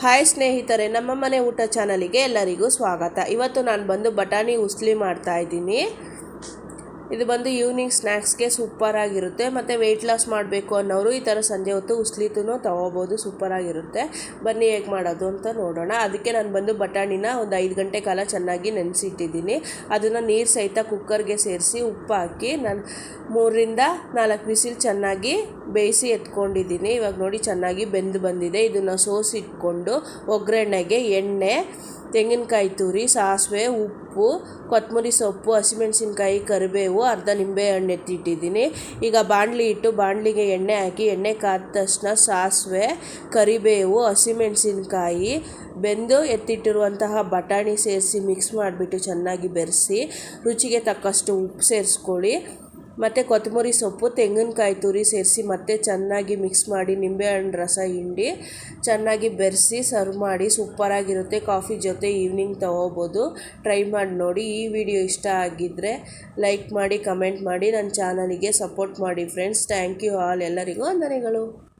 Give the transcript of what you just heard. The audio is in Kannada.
ಹಾಯ್ ಸ್ನೇಹಿತರೆ, ನಮ್ಮ ಮನೆ ಊಟ ಚಾನಲಿಗೆ ಎಲ್ಲರಿಗೂ ಸ್ವಾಗತ. ಇವತ್ತು ನಾನು ಬಂದು ಬಟಾಣಿ ಉಸ್ಲಿ ಮಾಡ್ತಾ ಇದ್ದೀನಿ. ಇದು ಬಂದು ಈವ್ನಿಂಗ್ ಸ್ನ್ಯಾಕ್ಸ್ಗೆ ಸೂಪರಾಗಿರುತ್ತೆ ಮತ್ತು ವೆಯ್ಟ್ ಲಾಸ್ ಮಾಡಬೇಕು ಅನ್ನೋರು ಈ ಥರ ಸಂಜೆ ಹೊತ್ತು ಉಸ್ಲಿತೂ ತೊಗೋಬೋದು ಸೂಪರಾಗಿರುತ್ತೆ ಬನ್ನಿ ಹೇಗೆ ಮಾಡೋದು ಅಂತ ನೋಡೋಣ. ಅದಕ್ಕೆ ನಾನು ಬಂದು ಬಟಾಣಿನ ಒಂದು ಐದು ಗಂಟೆ ಕಾಲ ಚೆನ್ನಾಗಿ ನೆನೆಸಿಟ್ಟಿದ್ದೀನಿ. ಅದನ್ನು ನೀರು ಸಹಿತ ಕುಕ್ಕರ್ಗೆ ಸೇರಿಸಿ ಉಪ್ಪು ಹಾಕಿ ನಾನು ಮೂರರಿಂದ ನಾಲ್ಕು ಬಿಸಿಲು ಚೆನ್ನಾಗಿ ಬೇಯಿಸಿ ಎತ್ಕೊಂಡಿದ್ದೀನಿ. ಇವಾಗ ನೋಡಿ ಚೆನ್ನಾಗಿ ಬೆಂದು ಬಂದಿದೆ. ಇದನ್ನು ಸೋಸಿಟ್ಕೊಂಡು ಒಗ್ಗರಣೆಗೆ ಎಣ್ಣೆ ತೆಂಗಿನಕಾಯಿ ತುರಿ, ಸಾಸಿವೆ, ಉಪ್ಪು, ಕೊತ್ತಂಬರಿ ಸೊಪ್ಪು, ಹಸಿಮೆಣಸಿನ್ಕಾಯಿ, ಕರಿಬೇವು, ಅರ್ಧ ನಿಂಬೆ ಹಣ್ಣು ಎತ್ತಿಟ್ಟಿದ್ದೀನಿ. ಈಗ ಬಾಣಲಿ ಇಟ್ಟು ಬಾಣಲಿಗೆ ಎಣ್ಣೆ ಹಾಕಿ, ಎಣ್ಣೆ ಕಾದ ತಕ್ಷಣ ಸಾಸಿವೆ, ಕರಿಬೇವು, ಹಸಿಮೆಣಸಿನ್ಕಾಯಿ ಬೆಂದು ಎತ್ತಿಟ್ಟಿರುವಂತಹ ಬಟಾಣಿ ಸೇರಿಸಿ ಮಿಕ್ಸ್ ಮಾಡಿಬಿಟ್ಟು ಚೆನ್ನಾಗಿ ಬೆರೆಸಿ, ರುಚಿಗೆ ತಕ್ಕಷ್ಟು ಉಪ್ಪು ಸೇರಿಸ್ಕೊಳ್ಳಿ. ಮತ್ತು ಕೊತ್ತಂಬರಿ ಸೊಪ್ಪು, ತೆಂಗಿನಕಾಯಿ ತುರಿ ಸೇರಿಸಿ ಮತ್ತೆ ಚೆನ್ನಾಗಿ ಮಿಕ್ಸ್ ಮಾಡಿ ನಿಂಬೆಹಣ್ಣು ರಸ, ಹಿಂಡಿ ಚೆನ್ನಾಗಿ ಬೆರೆಸಿ ಸರ್ವ್ ಮಾಡಿ ಸೂಪರಾಗಿರುತ್ತೆ ಕಾಫಿ ಜೊತೆ ಈವ್ನಿಂಗ್ ತೊಗೋಬೋದು. ಟ್ರೈ ಮಾಡಿ ನೋಡಿ. ಈ ವಿಡಿಯೋ ಇಷ್ಟ ಆಗಿದ್ದರೆ ಲೈಕ್ ಮಾಡಿ ಕಮೆಂಟ್ ಮಾಡಿ. ನನ್ನ ಚಾನಲಿಗೆ ಸಪೋರ್ಟ್ ಮಾಡಿ ಫ್ರೆಂಡ್ಸ್ ಥ್ಯಾಂಕ್ ಯು ಆಲ್ ಎಲ್ಲರಿಗೂ ವಂದನೆಗಳು.